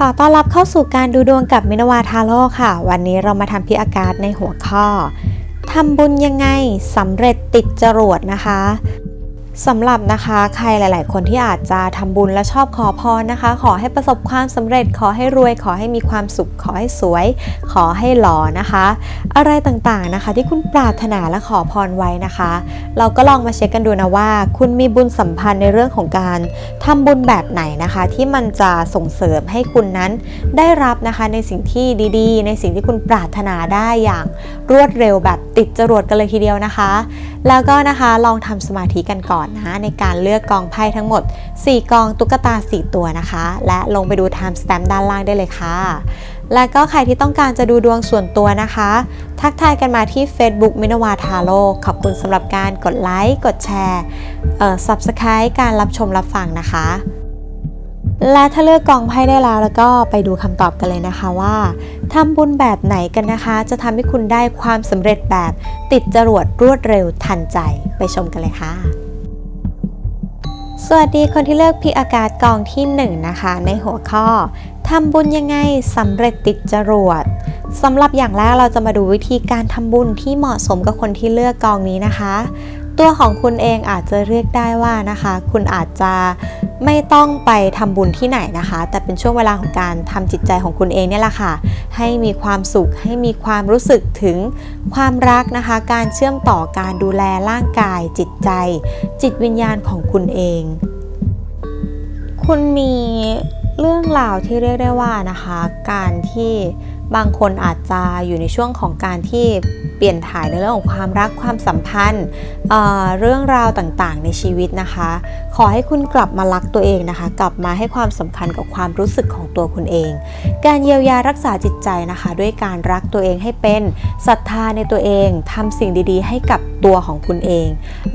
ขอต้อนรับเข้าสู่การดูดวงกับมินาวาทาโร่ค่ะ วันนี้เรามาทำพิอากาศในหัวข้อทำบุญยังไงสำเร็จติดจรวดนะคะ สำหรับนะคะใครหลาย ๆ คนที่อาจจะทำบุญและชอบขอพรนะคะ ขอให้ประสบความสำเร็จ ขอให้รวย ขอให้มีความสุข ขอให้สวย ขอให้หล่อนะคะ อะไรต่างๆนะคะ ที่คุณปรารถนาและขอพรไว้นะคะ เราก็ลองมาเช็คกันดูนะว่า คุณมีบุญสัมพันธ์ในเรื่องของการทำบุญแบบไหนนะคะ ที่มันจะส่งเสริมให้คุณนั้นได้รับนะคะในสิ่งที่ดีๆ ในสิ่งที่คุณปรารถนาได้อย่างรวดเร็วแบบติดจรวดกันเลยทีเดียวนะคะ แล้วก็นะคะลองทำสมาธิกันก่อนนะในการเลือกกองไพ่ทั้งหมด 4 กองตุ๊กตา 4 ตัวนะคะ และลงไปดู time stamp ด้านล่างได้เลยค่ะ แล้วก็ใครที่ต้องการจะดูดวงส่วนตัวนะคะ ทักทายกันมาที่ Facebook มินาวาทาโร่ขอบคุณสำหรับการกดไลค์กดแชร์เอ่อ Subscribe การรับชมรับฟังนะคะและถ้าเลือกกองไพ่ได้แล้วแล้วก็ไปดูคำตอบกันเลยนะคะว่าทำบุญแบบไหนกันนะคะ จะทำให้คุณได้ความสำเร็จแบบติดจรวดรวดเร็วทันใจไปชมกันเลยค่ะ สวัสดีคนที่เลือกพิอากาศกองที่ 1 นะคะ ในหัวข้อทำบุญยังไงสำเร็จติดจรวดสำหรับอย่างแรกเราจะมาดูวิธีการทำบุญที่เหมาะสมกับคนที่เลือกกองนี้นะคะ ตัวของคุณเองอาจจะเรียกได้ว่านะคะ คุณอาจจะไม่ต้องไปทำบุญที่ไหนนะคะ แต่เป็นช่วงเวลาของการทำจิตใจของคุณเองเนี่ยแหละค่ะ ให้มีความสุข ให้มีความรู้สึกถึงความรักนะคะ การเชื่อมต่อการดูแลร่างกาย จิตใจ จิตวิญญาณของคุณเอง คุณมีเรื่องราวที่เรียกได้ว่านะคะ การที่ บางคนอาจจะอยู่ในช่วงของการที่เปลี่ยนถ่ายในเรื่องของความรักความสัมพันธ์เเรื่องราวต่างๆ ในชีวิตนะคะ ขอให้คุณกลับมารักตัวเองนะคะ กลับมาให้ความสำคัญกับความรู้สึกของตัวคุณเอง การเยียวยารักษาจิตใจนะคะ ด้วยการรักตัวเองให้เป็นศรัทธาในตัวเองทำสิ่งดีๆ ให้กับตัวของคุณเอง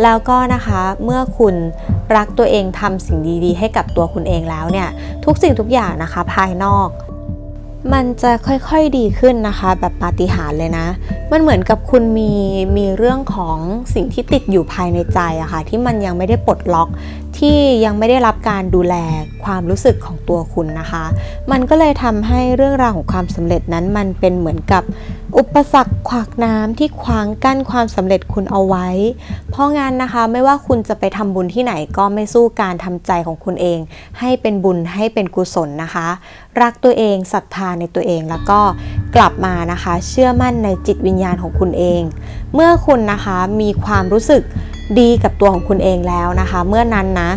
แล้วก็นะคะเมื่อคุณรักตัวเองทำสิ่งดีๆ ให้กับตัวคุณเองแล้วเนี่ยทุกสิ่งทุกอย่างนะคะ ภายนอก มันจะค่อยๆดีขึ้นนะคะ แบบปาฏิหาริย์เลยนะ มันเหมือนกับคุณมีมีเรื่องของสิ่งที่ติดอยู่ภายในใจอะค่ะที่มันยังไม่ได้ปลดล็อก ที่ยังไม่ได้รับการดูแลความรู้สึกของตัวคุณนะคะ มันก็เลยทำให้เรื่องราวของความสำเร็จนั้นมันเป็นเหมือนกับอุปสรรคขวากน้ำที่ขวางกั้นความสำเร็จคุณเอาไว้ เพราะงั้นนะคะไม่ว่าคุณจะไปทำบุญที่ไหนก็ไม่สู้การทำใจของคุณเอง ให้เป็นบุญให้เป็นกุศลนะคะ รักตัวเองศรัทธาในตัวเองแล้วก็ กลับมานะคะเชื่อมั่นในจิตวิญญาณของคุณเอง เมื่อคุณนะคะมีความรู้สึกดีกับตัวของคุณเองแล้วนะคะ เมื่อนั้นนะ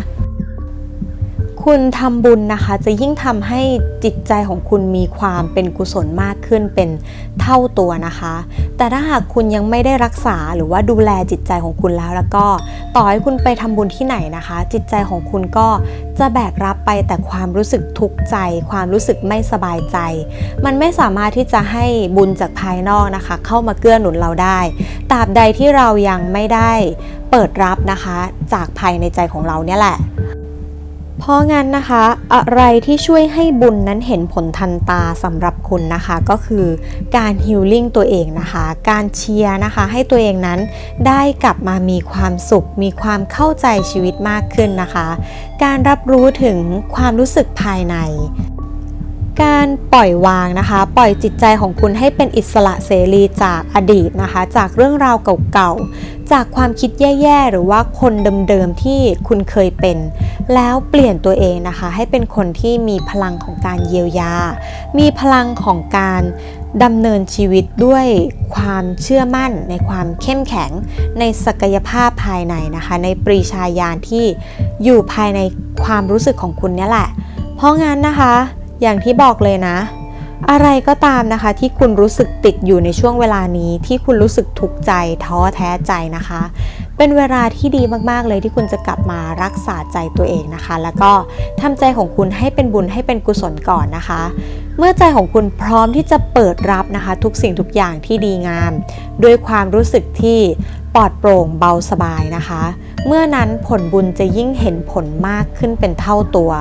คุณทำบุญนะคะ จะยิ่งทำให้จิตใจของคุณมีความเป็นกุศลมากขึ้นเป็นเท่าตัวนะคะ แต่ถ้าหากคุณยังไม่ได้รักษาหรือว่าดูแลจิตใจของคุณแล้วแล้วก็ต่อให้คุณไปทำบุญที่ไหนนะคะ จิตใจของคุณก็จะแบกรับไปแต่ความรู้สึกทุกข์ใจ ความรู้สึกไม่สบายใจ มันไม่สามารถที่จะให้บุญจากภายนอกนะคะ เข้ามาเกื้อหนุนเราได้ตราบใดที่เรายังไม่ได้เปิดรับนะคะ จากภายในใจของเราเนี่ยแหละ เพราะงั้นนะคะ อะไรที่ช่วยให้บุญนั้นเห็นผลทันตาสำหรับคุณนะคะ ก็คือการฮิลลิ่งตัวเองนะคะ การเชียร์นะคะ ให้ตัวเองนั้นได้กลับมามีความสุข มีความเข้าใจชีวิตมากขึ้นนะคะ การรับรู้ถึงความรู้สึกภายใน การปล่อยวางนะคะ ปล่อยจิตใจของคุณให้เป็นอิสระเสรีจากอดีตนะคะ จากเรื่องราวเก่าๆ จากความคิดแย่ๆ หรือว่าคนเดิมๆ ที่คุณเคยเป็น แล้วเปลี่ยนตัวเองนะคะ ให้เป็นคนที่มีพลังของการเยียวยา มีพลังของการดำเนินชีวิตด้วยความเชื่อมั่นในความเข้มแข็ง ในศักยภาพภายในนะคะ ในปรีชาญาณที่อยู่ภายในความรู้สึกของคุณนี่แหละ เพราะงั้นนะคะ อย่างที่บอกเลยนะ อะไรก็ตามนะคะ ที่คุณรู้สึกติดอยู่ในช่วงเวลานี้ ที่คุณรู้สึกทุกข์ใจท้อแท้ใจนะคะ เป็นเวลาที่ดีมากๆเลยที่คุณจะกลับมารักษาใจตัวเองนะคะ แล้วก็ทำใจของคุณให้เป็นบุญให้เป็นกุศลก่อนนะคะเมื่อใจของคุณพร้อมที่จะเปิดรับนะคะ ทุกสิ่งทุกอย่างที่ดีงาม ด้วยความรู้สึกที่ปลอดโปร่งเบาสบายนะคะ เมื่อนั้นผลบุญจะยิ่งเห็นผลมากขึ้นเป็นเท่าตัว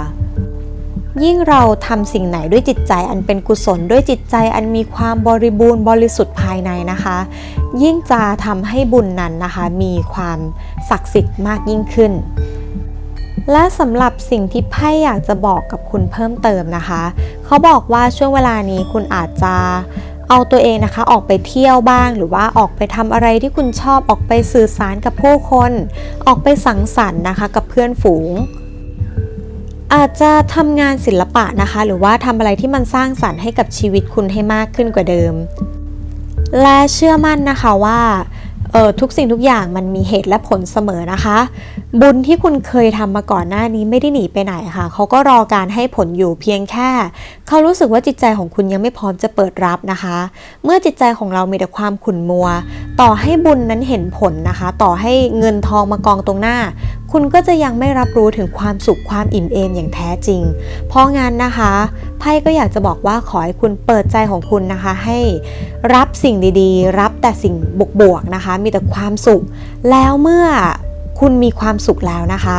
ยิ่งเราทำสิ่งไหนด้วยจิตใจอันเป็นกุศลด้วยจิตใจอันมีความบริบูรณ์บริสุทธิ์ภายในนะคะ ยิ่งจะทำให้บุญนั้นนะคะ มีความศักดิ์สิทธิ์มากยิ่งขึ้น และสำหรับสิ่งที่ไพ่อยากจะบอกกับคุณเพิ่มเติมนะคะ เขาบอกว่าช่วงเวลานี้คุณอาจจะเอาตัวเองนะคะออกไปเที่ยวบ้าง หรือว่าออกไปทำอะไรที่คุณชอบออกไปสื่อสารกับผู้คน ออกไปสังสรรค์นะคะ กับเพื่อนฝูง อาจจะทำงานศิลปะนะคะ หรือว่าทำอะไรที่มันสร้างสรรค์ให้กับชีวิตคุณให้มากขึ้นกว่าเดิม และเชื่อมั่นนะคะว่าเออทุกสิ่งทุกอย่างมันมีเหตุและผลเสมอนะคะ บุญที่คุณเคยทำมาก่อนหน้านี้ไม่ได้หนีไปไหนค่ะ เขาก็รอการให้ผลอยู่เพียงแค่ เขารู้สึกว่าจิตใจของคุณยังไม่พร้อมจะเปิดรับนะคะ เมื่อจิตใจของเรามีแต่ความขุ่นมัว ต่อให้บุญนั้นเห็นผลนะคะ ต่อให้เงินทองมากองตรงหน้า คุณก็จะยังไม่รับรู้ถึงความสุขความอิ่มเอมอย่างแท้จริง เพราะงั้นนะคะไพ่ก็อยากจะบอกว่าขอให้คุณเปิดใจของคุณนะคะ ให้รับสิ่งดีๆ รับแต่สิ่งบวกๆนะคะ มีแต่ความสุข แล้วเมื่อคุณมีความสุขแล้วนะคะ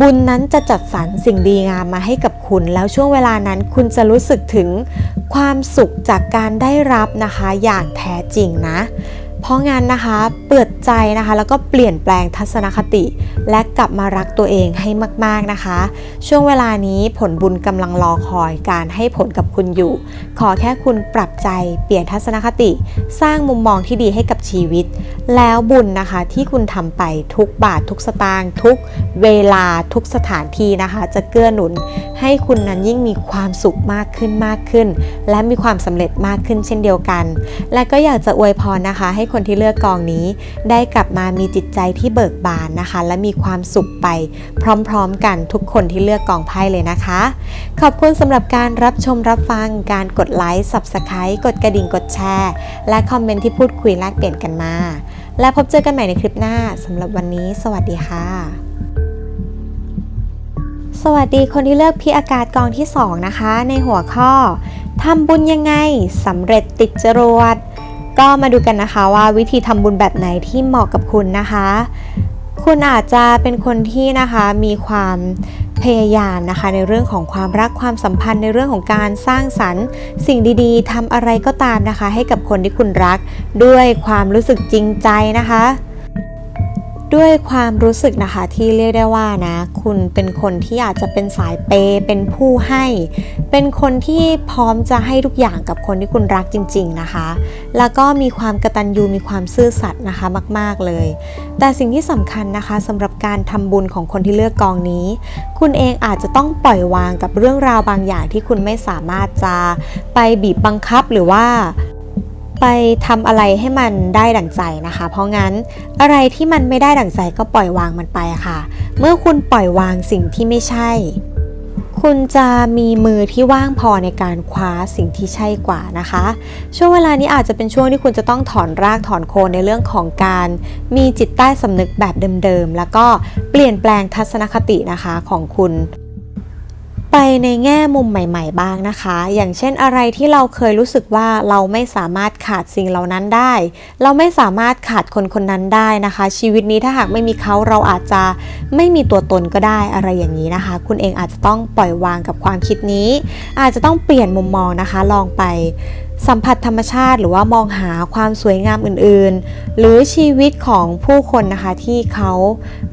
บุญนั้นจะจัดสรรสิ่งดีงามมาให้กับคุณ แล้วช่วงเวลานั้นคุณจะรู้สึกถึงความสุขจากการได้รับนะคะ อย่างแท้จริงนะ ราะงั้นนะคะ เปิดใจนะคะ แล้วก็เปลี่ยนแปลงทัศนคติ และกลับมารักตัวเองให้มาก ๆนะคะ ช่วงเวลานี้ผลบุญกำลังรอคอยการให้ผลกับคุณอยู่ ขอแค่คุณปรับใจเปลี่ยนทัศนคติ สร้างมุมมองที่ดีให้กับชีวิต แล้วบุญนะคะที่คุณทำไปทุกบาททุกสตางค์ทุกเวลาทุกสถานที่นะคะ จะเกื้อหนุน ให้คุณนั้นยิ่งมีความสุขมากขึ้นมากขึ้น และมีความสำเร็จมากขึ้นเช่นเดียวกัน และก็อยากจะอวยพรนะคะ ให้คนนที่เลือกกองนี้ ได้กลับมามีจิตใจที่เบิกบานนะคะ และมีความสุขไปพร้อมๆ กันทุกคนที่เลือกกองไพ่เลยนะคะ ขอบคุณสำหรับการรับชมรับฟังการกดไลค์ Subscribe กดกระดิ่งกดแชร์ และคอมเมนต์ที่พูดคุยแลกเปลี่ยนกันมา และพบเจอกันใหม่ในคลิปหน้าสำหรับวันนี้ สวัสดีค่ะสวัสดีคนที่เลือกพี่อากาศกองที่ 2 นะคะ ในหัวข้อทำบุญยังไงสำเร็จติดจรวด ก็มาดูกันนะคะว่าวิธีทำบุญแบบไหนที่เหมาะกับคุณนะคะ คุณอาจจะเป็นคนที่นะคะมีความพยายามนะคะในเรื่องของความรักความสัมพันธ์ในเรื่องของการสร้างสรรค์ สิ่งดีๆทำอะไรก็ตามนะคะ ให้กับคนที่คุณรักด้วยความรู้สึกจริงใจนะคะ ด้วยความรู้สึกนะคะที่เรียกได้ว่านะ คุณเป็นคนที่อาจจะเป็นสายเปเป็นผู้ให้ เป็นคนที่พร้อมจะให้ทุกอย่างกับคนที่คุณรักจริง ๆนะคะ แล้วก็มีความกระตัญญูมีความซื่อสัตย์นะคะมาก ๆเลย แต่สิ่งที่สำคัญนะคะสำหรับการทำบุญของคนที่เลือกกองนี้ คุณเองอาจจะต้องปล่อยวางกับเรื่องราวบางอย่างที่คุณไม่สามารถจะไปบีบบังคับหรือว่า ไปทำอะไรให้มันได้ดั่งใจนะคะ เพราะงั้นอะไรที่มันไม่ได้ดั่งใจก็ปล่อยวางมันไปค่ะ เมื่อคุณปล่อยวางสิ่งที่ไม่ใช่ คุณจะมีมือที่ว่างพอในการคว้าสิ่งที่ใช่กว่านะคะ ช่วงเวลานี้อาจจะเป็นช่วงที่คุณจะต้องถอนรากถอนโคนในเรื่องของการมีจิตใต้สำนึกแบบเดิมๆ แล้วก็เปลี่ยนแปลงทัศนคตินะคะของคุณ ไปในแง่มุมใหม่ ๆ บ้างนะคะ อย่างเช่นอะไรที่เราเคยรู้สึกว่าเราไม่สามารถขาดสิ่งเหล่านั้นได้ เราไม่สามารถขาดคนคนนั้นได้นะคะ ชีวิตนี้ถ้าหากไม่มีเขาเราอาจจะไม่มีตัวตนก็ได้อะไรอย่างนี้นะคะ คุณเองอาจจะต้องปล่อยวางกับความคิดนี้ อาจจะต้องเปลี่ยนมุมมองนะคะ ลองไป สัมผัสธรรมชาติหรือว่ามองหาความสวยงามอื่นๆ หรือชีวิตของผู้คนนะคะที่เขา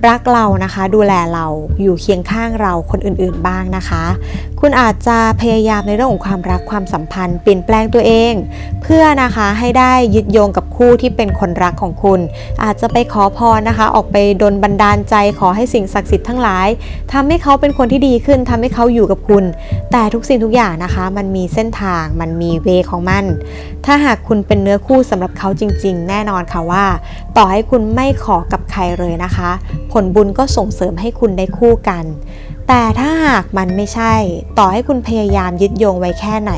รักเรานะคะ ดูแลเราอยู่เคียงข้างเราคนอื่นๆบ้างนะคะ คุณอาจจะพยายามในเรื่องของความรักความสัมพันธ์เปลี่ยนแปลงตัวเอง เพื่อนะคะให้ได้ยึดโยงกับคู่ที่เป็นคนรักของคุณ อาจจะไปขอพรนะคะ ออกไปดนบันดาลใจขอให้สิ่งศักดิ์สิทธิ์ทั้งหลายทำให้เขาเป็นคนที่ดีขึ้นทำให้เขาอยู่กับคุณ แต่ทุกสิ่งทุกอย่างนะคะ มันมีเส้นทางมันมีเวของมัน ถ้าหากคุณเป็นเนื้อคู่สำหรับเขาจริง ๆ แน่นอนค่ะว่า ต่อให้คุณไม่ขอกับใครเลยนะคะ ผลบุญก็ส่งเสริมให้คุณได้คู่กัน แต่ถ้าหากมันไม่ใช่ ต่อให้คุณพยายามยึดโยงไว้แค่ไหน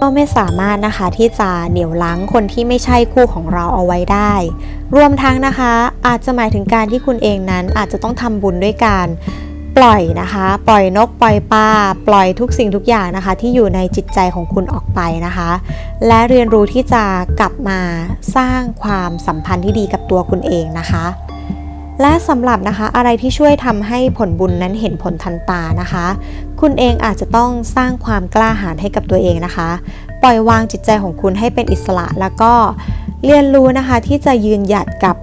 ก็ไม่สามารถนะคะที่จะเหนี่ยวลังคนที่ไม่ใช่คู่ของเราเอาไว้ได้ รวมทั้งนะคะ อาจจะหมายถึงการที่คุณเองนั้นอาจจะต้องทำบุญด้วยการปล่อยนะคะ ปล่อยนกปล่อยปลาปล่อยทุกสิ่งทุกอย่างนะคะ ที่อยู่ในจิตใจของคุณออกไปนะคะ และเรียนรู้ที่จะกลับมาสร้างความสัมพันธ์ที่ดีกับตัวคุณเองนะคะ และสำหรับนะคะอะไรที่ช่วยทำให้ผลบุญนั้นเห็นผลทันตานะคะ คุณเองอาจจะต้องสร้างความกล้าหาญให้กับตัวเองนะคะ ปล่อยวางจิตใจของคุณให้เป็นอิสระแล้วก็เรียนรู้นะคะที่จะยืนหยัดกับ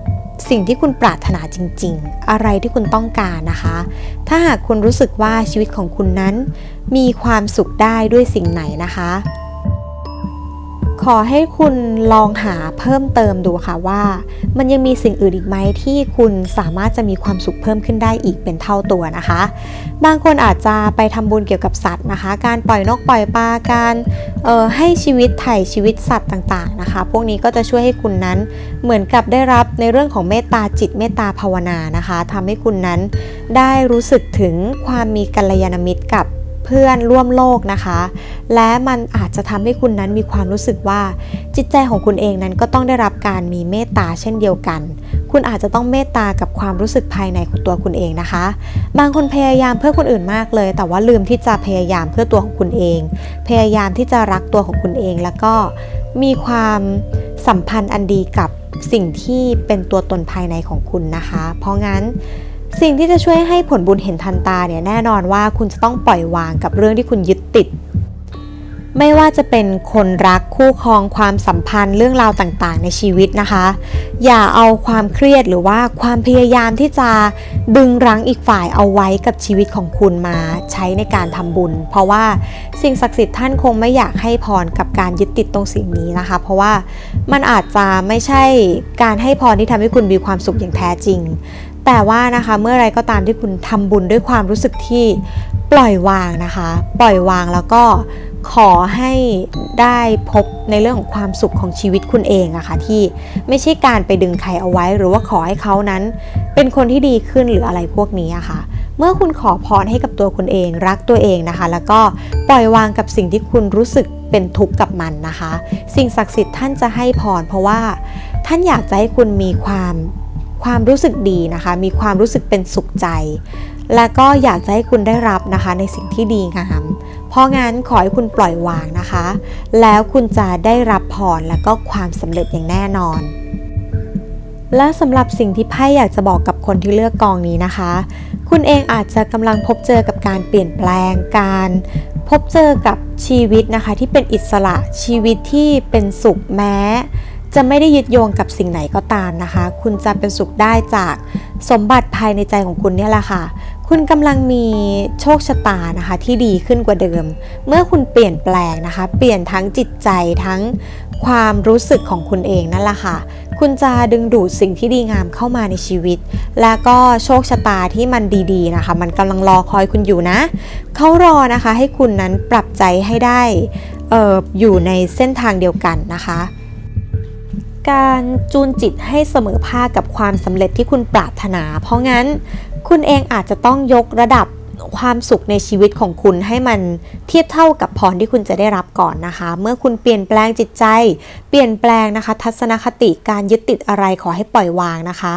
สิ่งที่คุณปรารถนาจริง ๆ อะไรที่คุณต้องการนะคะ ถ้าหากคุณรู้สึกว่าชีวิตของคุณนั้น มีความสุขได้ด้วยสิ่งไหนนะคะ ขอให้คุณลองหาเพิ่มเติมดูค่ะว่า มันยังมีสิ่งอื่นอีกไหมที่คุณสามารถจะมีความสุขเพิ่มขึ้นได้อีกเป็นเท่าตัวนะคะ บางคนอาจจะไปทำบุญเกี่ยวกับสัตว์นะคะ การปล่อยนกปล่อยปลาการเอ่อให้ชีวิตไถ่ชีวิตสัตว์ต่างๆนะคะ พวกนี้ก็จะช่วยให้คุณนั้นเหมือนกับได้รับในเรื่องของเมตตาจิตเมตตาภาวนานะคะทำให้คุณนั้นได้รู้สึกถึงความมีกัลยาณมิตรกับ พื่อนร่วมโลกนะคะ และมันอาจจะทำให้คุณนั้นมีความรู้สึกว่า จิตใจของคุณเองนั้นก็ต้องได้รับการมีเมตตาเช่นเดียวกัน คุณอาจจะต้องเมตตากับความรู้สึกภายในของตัวคุณเองนะคะ บางคนพยายามเพื่อคนอื่นมากเลย แต่ว่าลืมที่จะพยายามเพื่อตัวของคุณเอง พยายามที่จะรักตัวของคุณเองแล้วก็มีความสัมพันธ์อันดีกับสิ่งที่เป็นตัวตนภายในของคุณนะคะ เพราะงั้น สิ่งที่จะช่วยให้ผลบุญเห็นทันตาเนี่ยแน่นอนว่าคุณจะต้องปล่อยวางกับเรื่องที่คุณยึดติด ไม่ว่าจะเป็นคนรักคู่ครองความสัมพันธ์เรื่องราวต่างๆ ในชีวิตนะคะ อย่าเอาความเครียดหรือว่าความพยายามที่จะดึงรั้งอีกฝ่ายเอาไว้กับชีวิตของคุณมาใช้ในการทำบุญ เพราะว่าสิ่งศักดิ์สิทธิ์ท่านคงไม่อยากให้พรกับการยึดติดตรงสิ่งนี้นะคะ เพราะว่ามันอาจจะไม่ใช่การให้พรที่ทำให้คุณมีความสุขอย่างแท้จริง แต่ว่านะคะเมื่อไรก็ตามที่คุณทำบุญด้วยความรู้สึกที่ปล่อยวางนะคะ ปล่อยวางแล้วก็ขอให้ได้พบในเรื่องของความสุขของชีวิตคุณเองอะคะ่ะที่ไม่ใช่การไปดึงใครเอาไว้ หรือว่าขอให้เขานั้น เป็นคนที่ดีขึ้นหรืออะไรพวกนี้อะค่ะ เมื่อคุณขอพรให้กับตัวคุณเอง รักตัวเองนะคะ แล้วก็ปล่อยวางกับสิ่งที่คุณรู้สึกเป็นทุกข์กับมันนะคะ สิ่งศักดิ์สิทธิ์ท่านจะให้พรเพราะว่าท่านอยากจะให้คุณมีความ ความรู้สึกดีนะคะ มีความรู้สึกเป็นสุขใจ และก็อยากจะให้คุณได้รับนะคะในสิ่งที่ดีงามเพราะงั้นขอให้คุณปล่อยวางนะคะ แล้วคุณจะได้รับพรและก็ความสำเร็จอย่างแน่นอน และสำหรับสิ่งที่ไพ่อยากจะบอกกับคนที่เลือกกองนี้นะคะ คุณเองอาจจะกำลังพบเจอกับการเปลี่ยนแปลงการพบเจอกับชีวิตนะคะที่เป็นอิสระชีวิตที่เป็นสุขแม้ จะไม่ได้ยึดโยงกับสิ่งไหนก็ตามนะคะ คุณจะเป็นสุขได้จากสมบัติภายในใจของคุณเนี่ยแหละค่ะ คุณกำลังมีโชคชะตานะคะที่ดีขึ้นกว่าเดิม เมื่อคุณเปลี่ยนแปลงนะคะ เปลี่ยนทั้งจิตใจทั้งความรู้สึกของคุณเองนั่นแหละค่ะ คุณจะดึงดูดสิ่งที่ดีงามเข้ามาในชีวิต และก็โชคชะตาที่มันดีๆนะคะ มันกำลังรอคอยคุณอยู่นะ เขารอนะคะให้คุณนั้นปรับใจให้ได้อออยู่ในเส้นทางเดียวกันนะคะ การจูนจิตให้เสมอภาคกับความสำเร็จที่คุณปรารถนา เพราะงั้นคุณเองอาจจะต้องยกระดับ ความสุขในชีวิตของคุณให้มันเทียบเท่ากับพรที่คุณจะได้รับก่อนนะคะ เมื่อคุณเปลี่ยนแปลงจิตใจ เปลี่ยนแปลงนะคะ ทัศนคติการยึดติดอะไรขอให้ปล่อยวางนะคะ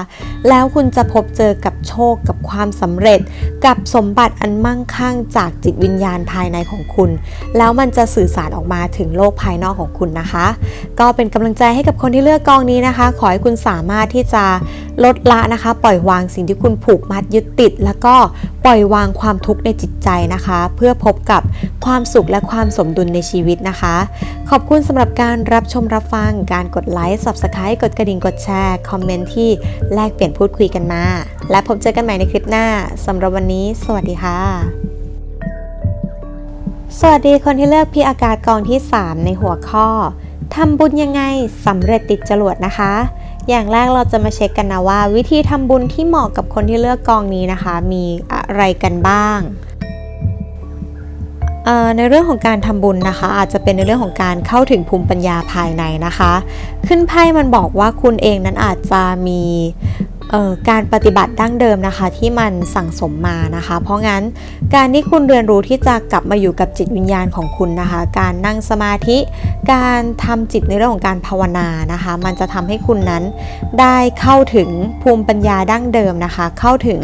แล้วคุณจะพบเจอกับโชคกับความสำเร็จ กับสมบัติอันมั่งคั่งจากจิตวิญญาณภายในของคุณ แล้วมันจะสื่อสารออกมาถึงโลกภายนอกของคุณนะคะ ก็เป็นกำลังใจให้กับคนที่เลือกกองนี้นะคะ ขอให้คุณสามารถที่จะลดละนะคะ ปล่อยวางสิ่งที่คุณผูกมัดยึดติด แล้วก็ปล่อยวางความทุกข์ในจิตใจนะคะ เพื่อพบกับความสุขและความสมดุลในชีวิตนะคะ ขอบคุณสำหรับการรับชมรับฟังการกดไลค์ subscribe กดกระดิ่งกดแชร์ คอมเมนต์ที่แลกเปลี่ยนพูดคุยกันมา และพบเจอกันใหม่ในคลิปหน้าสำหรับวันนี้ สวัสดีค่ะสวัสดีคนที่เลือกพี่อากาศกองที่ 3 ในหัวข้อทำบุญยังไงสำเร็จติดจรวดนะคะ อย่างแรกเราจะมาเช็คกันนะว่า วิธีทำบุญที่เหมาะกับคนที่เลือกกองนี้นะคะ มีอะไรกันบ้างในเรื่องของการทำบุญนะคะ อาจจะเป็นในเรื่องของการเข้าถึงภูมิปัญญาภายในนะคะ ขึ้นไพ่มันบอกว่าคุณเองนั้นอาจจะมี การปฏิบัติดั้งเดิมนะคะที่มันสั่งสมมานะคะ เพราะงั้นการที่คุณเรียนรู้ที่จะกลับมาอยู่กับจิตวิญญาณของคุณนะคะ การนั่งสมาธิ การทำจิตในเรื่องของการภาวนานะคะ มันจะทำให้คุณนั้นได้เข้าถึงภูมิปัญญาดั้งเดิมนะคะ เข้าถึง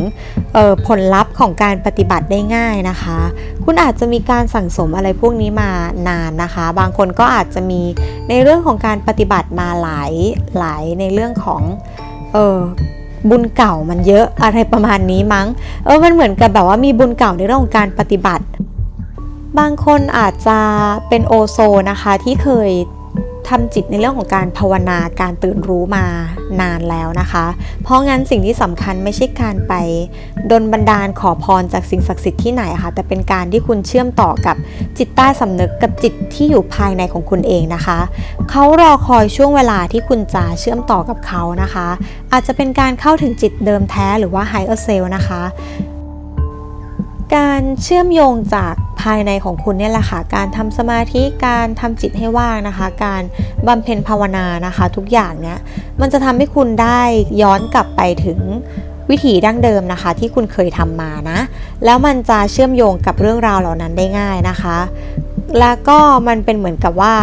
ผลลัพธ์ของการปฏิบัติได้ง่ายนะคะ คุณอาจจะมีการสั่งสมอะไรพวกนี้มานานนะคะ บางคนก็อาจจะมีในเรื่องของการปฏิบัติมาหลายหลายในเรื่องของเออ บุญเก่ามันเยอะอะไรประมาณนี้มั้ง เออมันเหมือนกับแบบว่ามีบุญเก่าในเรื่องของการปฏิบัติ บางคนอาจจะเป็นโอโซนะคะที่เคย ทำจิตในเรื่องของการภาวนาการตื่นรู้มานานแล้วนะคะ เพราะงั้นสิ่งที่สำคัญไม่ใช่การไปดนบันดาลขอพรจากสิ่งศักดิ์สิทธิ์ที่ไหนค่ะ แต่เป็นการที่คุณเชื่อมต่อกับจิตใต้สำนึกกับจิตที่อยู่ภายในของคุณเองนะคะเขารอคอยช่วงเวลาที่คุณจะเชื่อมต่อกับเขานะคะ อาจจะเป็นการเข้าถึงจิตเดิมแท้หรือว่า higher self นะคะ การเชื่อมโยงจากภายในของคุณเนี่ยแหละค่ะ การทำสมาธิ การทำจิตให้ว่างนะคะ การบำเพ็ญภาวนานะคะ ทุกอย่างเนี่ย มันจะทำให้คุณได้ย้อนกลับไปถึงวิถีดั้งเดิมนะคะ ที่คุณเคยทำมานะ แล้วมันจะเชื่อมโยงกับเรื่องราวเหล่านั้นได้ง่ายนะคะ แล้วก็มันเป็นเหมือนกับว่า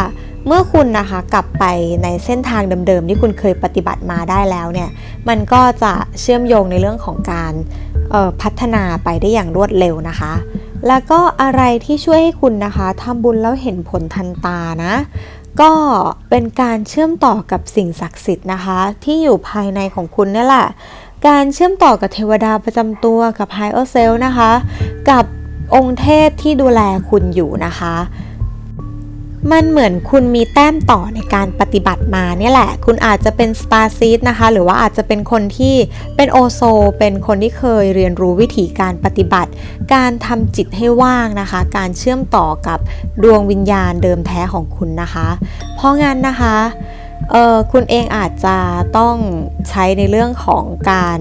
เมื่อคุณนะคะกลับไปในเส้นทางเดิมๆที่คุณเคยปฏิบัติมาได้แล้วเนี่ย มันก็จะเชื่อมโยงในเรื่องของการ พัฒนาไปได้อย่างรวดเร็วนะคะ แล้วก็อะไรที่ช่วยให้คุณนะคะทำบุญแล้วเห็นผลทันตานะ ก็เป็นการเชื่อมต่อกับสิ่งศักดิ์สิทธิ์นะคะ ที่อยู่ภายในของคุณนี่แหละ การเชื่อมต่อกับเทวดาประจำตัวกับ Higher Self นะคะ กับองค์เทพที่ดูแลคุณอยู่นะคะ มันเหมือนคุณมีแต้มต่อในการปฏิบัติมาเนี่ยแหละ คุณอาจจะเป็นสตาร์ซีดนะคะ หรือว่าอาจจะเป็นคนที่เป็นโอโซ เป็นคนที่เคยเรียนรู้วิธีการปฏิบัติ การทำจิตให้ว่างนะคะ การเชื่อมต่อกับดวงวิญญาณเดิมแท้ของคุณนะคะ เพราะงั้นนะคะเออคุณเองอาจจะต้องใช้ในเรื่องของการ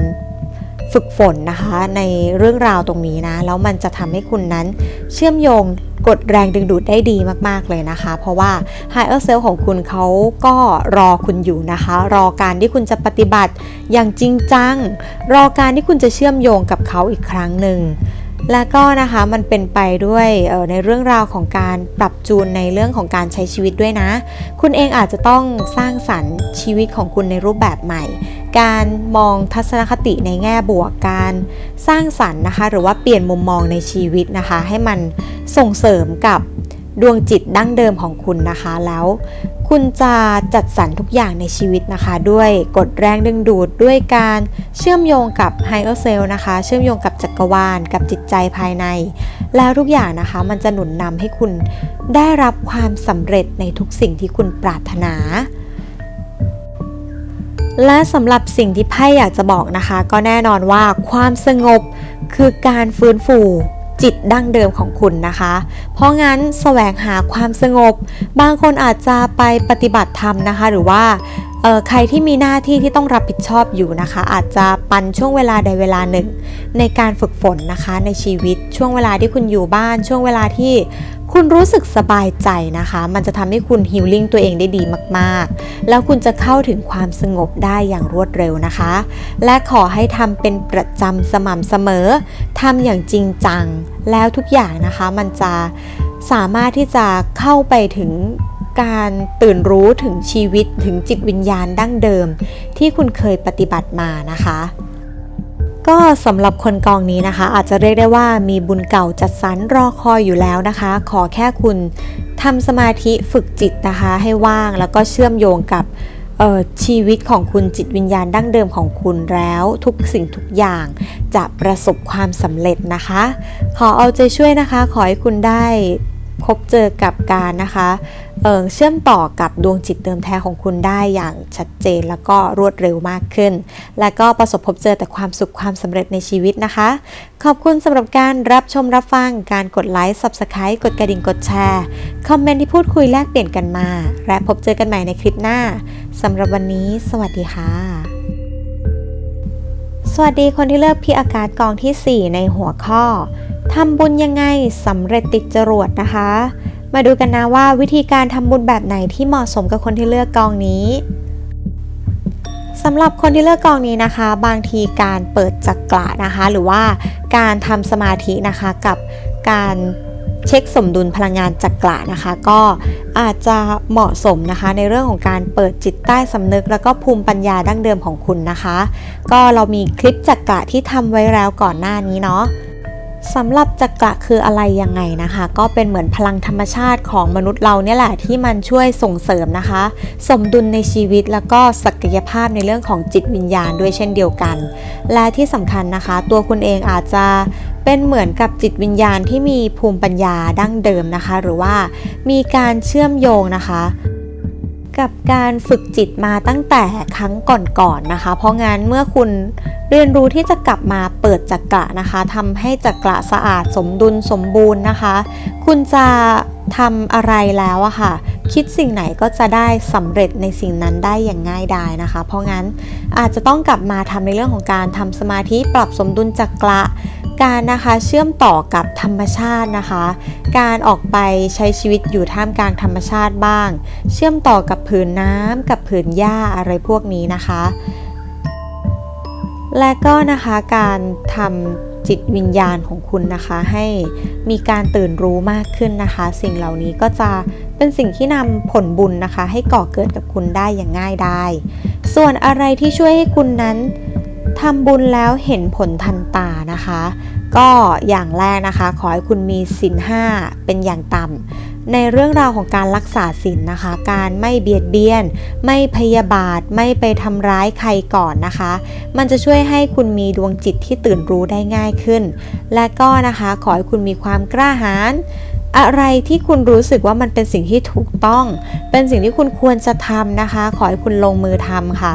ฝึกฝนนะคะในเรื่องราวตรงนี้นะ แล้วมันจะทำให้คุณนั้นเชื่อมโยงกดแรงดึงดูดได้ดีมาก ๆ เลยนะคะ เพราะว่า Higher Self ของคุณเขาก็รอคุณอยู่นะคะ รอการที่คุณจะปฏิบัติอย่างจริงจัง รอการที่คุณจะเชื่อมโยงกับเขาอีกครั้งหนึ่งและก็นะคะมันเป็นไปด้วยในเรื่องราวของการปรับจูนในเรื่องของการใช้ชีวิตด้วยนะ คุณเองอาจจะต้องสร้างสรรค์ชีวิตของคุณในรูปแบบใหม่ การมองทัศนคติในแง่บวกการสร้างสรรค์นะคะ หรือว่าเปลี่ยนมุมมองในชีวิตนะคะ ให้มันส่งเสริมกับดวงจิตดั้งเดิมของคุณนะคะ แล้วคุณจะจัดสรรทุกอย่างในชีวิตนะคะ ด้วยกฎแรงดึงดูดด้วยการเชื่อมโยงกับ Higher Self นะคะ เชื่อมโยงกับจักรวาล กับจิตใจภายใน แล้วทุกอย่างนะคะมันจะหนุนนำให้คุณได้รับความสำเร็จในทุกสิ่งที่คุณปรารถนา และสำหรับสิ่งที่ไพ่อยากจะบอกนะคะ ก็แน่นอนว่าความสงบคือการฟื้นฟูจิตดั้งเดิมของคุณนะคะ เพราะงั้นแสวงหาความสงบ บางคนอาจจะไปปฏิบัติธรรมนะคะ หรือว่าใครที่มีหน้าที่ที่ต้องรับผิดชอบอยู่นะคะ อาจจะปันช่วงเวลาใดเวลาหนึ่ง ในการฝึกฝนนะคะ ในชีวิตช่วงเวลาที่คุณอยู่บ้านช่วงเวลาที่ คุณรู้สึกสบายใจนะคะ มันจะทำให้คุณฮิลลิ่งตัวเองได้ดีมากๆ แล้วคุณจะเข้าถึงความสงบได้อย่างรวดเร็วนะคะ และขอให้ทำเป็นประจำสม่ำเสมอทำอย่างจริงจัง แล้วทุกอย่างนะคะมันจะสามารถที่จะเข้าไปถึงการตื่นรู้ถึงชีวิตถึงจิตวิญญาณดั้งเดิม ที่คุณเคยปฏิบัติมานะคะ ก็สำหรับคนกองนี้นะคะ อาจจะเรียกได้ว่ามีบุญเก่าจัดสรรรอคอยอยู่แล้วนะคะ ขอแค่คุณทำสมาธิฝึกจิตนะคะ ให้ว่างแล้วก็เชื่อมโยงกับออชีวิตของคุณจิตวิญญาณดั้งเดิมของคุณแล้วทุกสิ่งทุกอย่างจะประสบความสำเร็จนะคะ ขอเอาใจช่วยนะคะ ขอให้คุณได้พบเจอกับการนะคะ เชื่อมต่อกับดวงจิตเดิมแท้ของคุณได้อย่างชัดเจนแล้วก็รวดเร็วมากขึ้น และก็ประสบพบเจอแต่ความสุขความสำเร็จในชีวิตนะคะ ขอบคุณสำหรับการรับชมรับฟังการกดไลค์ Subscribe กดกระดิ่งกดแชร์ คอมเมนต์ที่พูดคุยแลกเปลี่ยนกันมา และพบเจอกันใหม่ในคลิปหน้าสำหรับวันนี้ สวัสดีค่ะสวัสดีคนที่เลือกพี่อากาศกองทีสี่4 ในหัวข้อทำบุญยังไงสำเร็จติดจรวดนะคะ มาดูกันนะว่าวิธีการทำบุญแบบไหนที่เหมาะสมกับคนที่เลือกกองนี้สำหรับคนที่เลือกกองนี้นะคะ บางทีการเปิดจักระนะคะ หรือว่าการทำสมาธินะคะกับการเช็คสมดุลพลังงานจักระนะคะ ก็อาจจะเหมาะสมนะคะ ในเรื่องของการเปิดจิตใต้สำนึก แล้วก็ภูมิปัญญาดั้งเดิมของคุณนะคะ ก็เรามีคลิปจักระที่ทำไว้แล้วก่อนหน้านี้เนาะ สำหรับจักระคืออะไรยังไงนะคะ ก็เป็นเหมือนพลังธรรมชาติของมนุษย์เราเนี่ยแหละที่มันช่วยส่งเสริมนะคะ สมดุลในชีวิตแล้วก็ศักยภาพในเรื่องของจิตวิญญาณด้วยเช่นเดียวกัน และที่สำคัญนะคะ ตัวคุณเองอาจจะเป็นเหมือนกับจิตวิญญาณที่มีภูมิปัญญาดั้งเดิมนะคะ หรือว่ามีการเชื่อมโยงนะคะ กับการฝึกจิตมาตั้งแต่ครั้งก่อนๆนะคะ เพราะงั้นเมื่อคุณเรียนรู้ที่จะกลับมาเปิดจักระนะคะทำให้จักระสะอาดสมดุลสมบูรณ์นะคะ คุณจะทำอะไรแล้วอะค่ะ คิดสิ่งไหนก็จะได้สำเร็จในสิ่งนั้นได้อย่างง่ายดายนะคะ เพราะงั้นอาจจะต้องกลับมาทำในเรื่องของการทำสมาธิปรับสมดุลจักระการนะคะเชื่อมต่อกับธรรมชาตินะคะ การออกไปใช้ชีวิตอยู่ท่ามกลางธรรมชาติบ้าง เชื่อมต่อกับผืนน้ำกับผืนหญ้าอะไรพวกนี้นะคะ และก็นะคะการทำ จิตวิญญาณของคุณนะคะ ให้มีการตื่นรู้มากขึ้นนะคะ สิ่งเหล่านี้ก็จะเป็นสิ่งที่นำผลบุญนะคะ ให้ก่อเกิดกับคุณได้อย่างง่ายได้ส่วนอะไรที่ช่วยให้คุณนั้นทำบุญแล้วเห็นผลทันตานะคะ ก็อย่างแรกนะคะ ขอให้คุณมีศีลห้าเป็นอย่างต่ำในเรื่องราวของการรักษาศีลนะคะ การไม่เบียดเบียน ไม่พยาบาทไม่ไปทำร้ายใครก่อนนะคะ มันจะช่วยให้คุณมีดวงจิตที่ตื่นรู้ได้ง่ายขึ้น และก็นะคะขอให้คุณมีความกล้าหาญอะไรที่คุณรู้สึกว่ามันเป็นสิ่งที่ถูกต้อง เป็นสิ่งที่คุณควรจะทำนะคะ ขอให้คุณลงมือทำค่ะ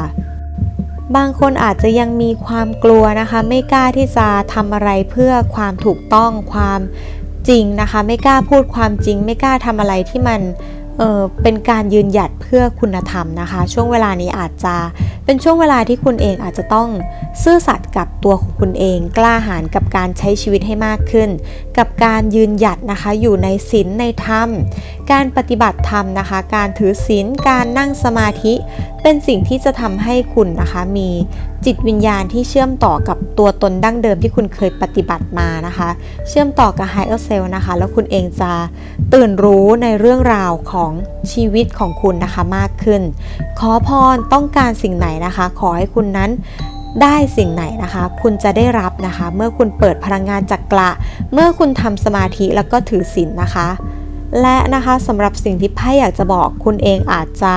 บางคนอาจจะยังมีความกลัวนะคะ ไม่กล้าที่จะทำอะไรเพื่อความถูกต้องความจริงนะคะ ไม่กล้าพูดความจริง ไม่กล้าทำอะไรที่มัน เเป็นการยืนหยัดเพื่อคุณธรรมนะคะ ช่วงเวลานี้อาจจะเป็นช่วงเวลาที่คุณเองอาจจะต้องซื่อสัตย์กับตัวของคุณเอง กล้าหาญกับการใช้ชีวิตให้มากขึ้น กับการยืนหยัดนะคะอยู่ในศีลในธรรม การปฏิบัติธรรมนะคะ การถือศีลการนั่งสมาธิ เป็นสิ่งที่จะทำให้คุณนะคะมี จิตวิญญาณที่เชื่อมต่อกับตัวตนดั้งเดิมที่คุณเคยปฏิบัติมานะคะ เชื่อมต่อกับ Higher Self นะคะ แล้วคุณเองจะตื่นรู้ในเรื่องราวของชีวิตของคุณนะคะมากขึ้น ขอพรต้องการสิ่งไหนนะคะ ขอให้คุณนั้นได้สิ่งไหนนะคะ คุณจะได้รับนะคะ เมื่อคุณเปิดพลังงานจักระเมื่อคุณทำสมาธิแล้วก็ถือศีลนะคะ และนะคะสำหรับสิ่งที่ไพ่อยากจะบอกคุณเองอาจจะ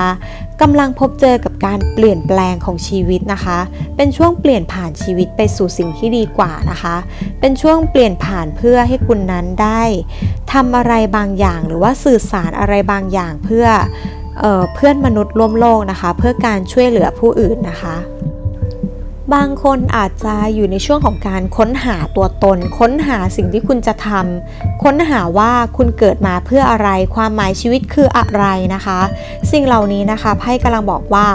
กำลังพบเจอกับการเปลี่ยนแปลงของชีวิตนะคะ เป็นช่วงเปลี่ยนผ่านชีวิตไปสู่สิ่งที่ดีกว่านะคะ เป็นช่วงเปลี่ยนผ่านเพื่อให้คุณนั้นได้ทำอะไรบางอย่างหรือว่าสื่อสารอะไรบางอย่างเพื่อเออเพื่อนมนุษย์ร่วมโลกนะคะ เพื่อการช่วยเหลือผู้อื่นนะคะ บางคนอาจจะอยู่ในช่วงของการค้นหาตัวตน ค้นหาสิ่งที่คุณจะทำค้นหาว่าคุณเกิดมาเพื่ออะไร ความหมายชีวิตคืออะไรนะคะ สิ่งเหล่านี้นะคะไพ่กำลังบอกว่า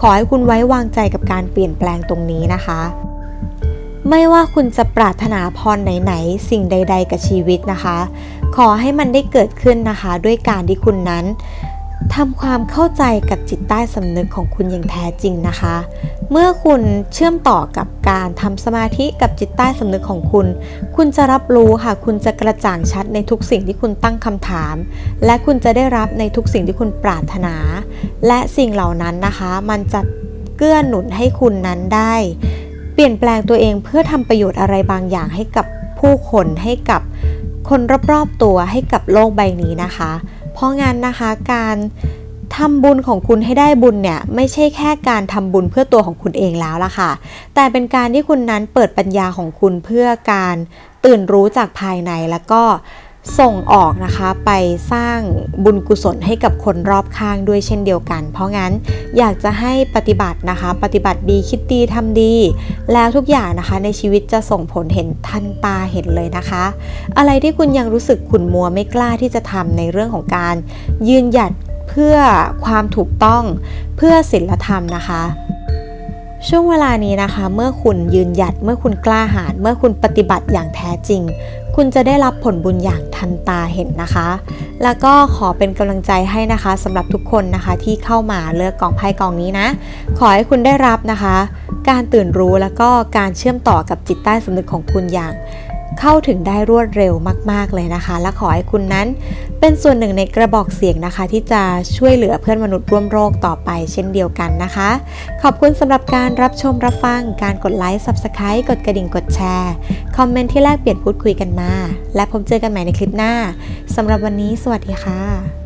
ขอให้คุณไว้วางใจกับการเปลี่ยนแปลงตรงนี้นะคะไม่ว่าคุณจะปรารถนาพรไหนๆ สิ่งใด ๆ กับชีวิตนะคะ ขอให้มันได้เกิดขึ้นนะคะ ด้วยการที่คุณนั้น ทำความเข้าใจกับจิตใต้สำนึกของคุณอย่างแท้จริงนะคะ เมื่อคุณเชื่อมต่อกับการทำสมาธิกับจิตใต้สำนึกของคุณ คุณจะรับรู้ค่ะ คุณจะกระจ่างชัดในทุกสิ่งที่คุณตั้งคำถาม และคุณจะได้รับในทุกสิ่งที่คุณปรารถนา และสิ่งเหล่านั้นนะคะ มันจะเกื้อหนุนให้คุณนั้นได้ เปลี่ยนแปลงตัวเองเพื่อทำประโยชน์อะไรบางอย่างให้กับผู้คนให้กับคนรอบๆตัวให้กับโลกใบนี้นะคะ เพราะงั้นนะคะการทำบุญของคุณให้ได้บุญเนี่ยไม่ใช่แค่การทำบุญเพื่อตัวของคุณเองแล้วล่ะค่ะ แต่เป็นการที่คุณนั้นเปิดปัญญาของคุณเพื่อการตื่นรู้จากภายในแล้วก็ ส่งออกนะคะไปสร้างบุญกุศลให้กับคนรอบข้างด้วยเช่นเดียวกัน เพราะงั้นอยากจะให้ปฏิบัตินะคะ ปฏิบัติดีคิดดีทำดี แล้วทุกอย่างนะคะในชีวิตจะส่งผลเห็นทันตาเห็นเลยนะคะ อะไรที่คุณยังรู้สึกขุ่นมัวไม่กล้าที่จะทำในเรื่องของการยืนหยัดเพื่อความถูกต้องเพื่อศีลธรรมนะคะช่วงเวลานี้นะคะ เมื่อคุณยืนหยัดเมื่อคุณกล้าหาญเมื่อคุณปฏิบัติอย่างแท้จริง คุณจะได้รับผลบุญอย่างทันตาเห็นนะคะ แล้วก็ขอเป็นกำลังใจให้นะคะสำหรับทุกคนนะคะที่เข้ามาเลือกกองไพ่กองนี้นะ ขอให้คุณได้รับนะคะ การตื่นรู้แล้วก็การเชื่อมต่อกับจิตใต้สำนึกของคุณอย่าง เข้าถึงได้รวดเร็วมาก ๆ เลยนะคะ และขอให้คุณนั้น เป็นส่วนหนึ่งในกระบอกเสียงนะคะ ที่จะช่วยเหลือเพื่อนมนุษย์ร่วมโรคต่อไปเช่นเดียวกันนะคะ ขอบคุณสำหรับการรับชมรับฟัง การกดไลค์ Subscribe กดกระดิ่งกดแชร์คอมเมนต์ที่แลกเปลี่ยนพูดคุยกันมา และพบเจอกันใหม่ในคลิปหน้าสำหรับวันนี้ สวัสดีค่ะ